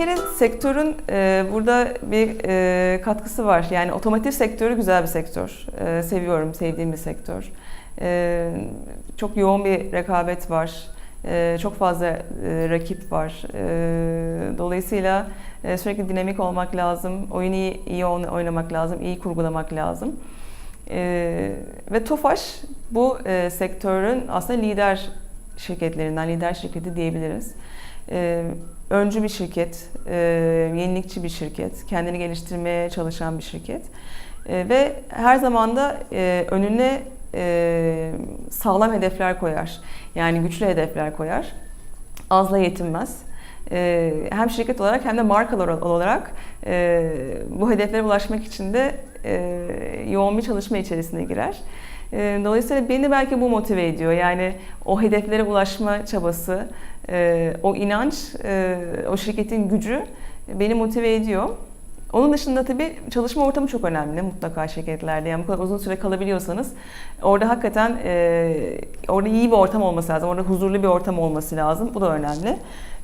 kere sektörün e, burada bir e, katkısı var. Yani otomotiv sektörü güzel bir sektör. E, seviyorum, sevdiğim bir sektör. E, çok yoğun bir rekabet var. E, çok fazla e, rakip var. E, dolayısıyla e, sürekli dinamik olmak lazım. Oyunu iyi, iyi oyn- oynamak lazım, iyi kurgulamak lazım. E, ve Tofaş bu e, sektörün aslında lider şirketlerinden, lider şirketi diyebiliriz. E, öncü bir şirket, e, yenilikçi bir şirket, kendini geliştirmeye çalışan bir şirket. E, ve her zaman da e, önüne e, sağlam hedefler koyar. Yani güçlü hedefler koyar. Azla yetinmez. E, hem şirket olarak hem de markalar olarak e, bu hedeflere ulaşmak için de e, yoğun bir çalışma içerisine girer. E, Dolayısıyla beni belki bu motive ediyor. Yani o hedeflere ulaşma çabası, e, o inanç, e, o şirketin gücü beni motive ediyor. Onun dışında tabii çalışma ortamı çok önemli mutlaka şirketlerde. Yani bu kadar uzun süre kalabiliyorsanız orada hakikaten e, orada iyi bir ortam olması lazım. Orada huzurlu bir ortam olması lazım. Bu da önemli.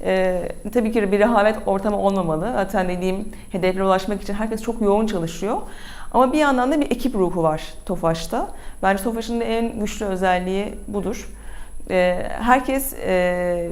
E, tabii ki bir rehavet ortamı olmamalı. Zaten dediğim hedeflere ulaşmak için herkes çok yoğun çalışıyor. Ama bir yandan da bir ekip ruhu var Tofaş'ta. Bence Tofaş'ın en güçlü özelliği budur. E, herkes e,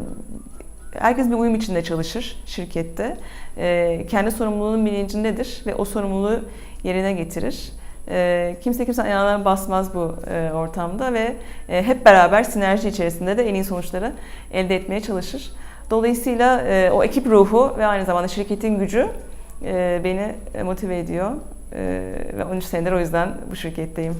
herkes bir uyum içinde çalışır şirkette. E, kendi sorumluluğunun bilincindedir ve o sorumluluğu yerine getirir. E, kimse kimse ayağına basmaz bu e, ortamda ve e, hep beraber sinerji içerisinde de en iyi sonuçları elde etmeye çalışır. Dolayısıyla e, o ekip ruhu ve aynı zamanda şirketin gücü e, beni motive ediyor. E, ve 13 senedir o yüzden bu şirketteyim.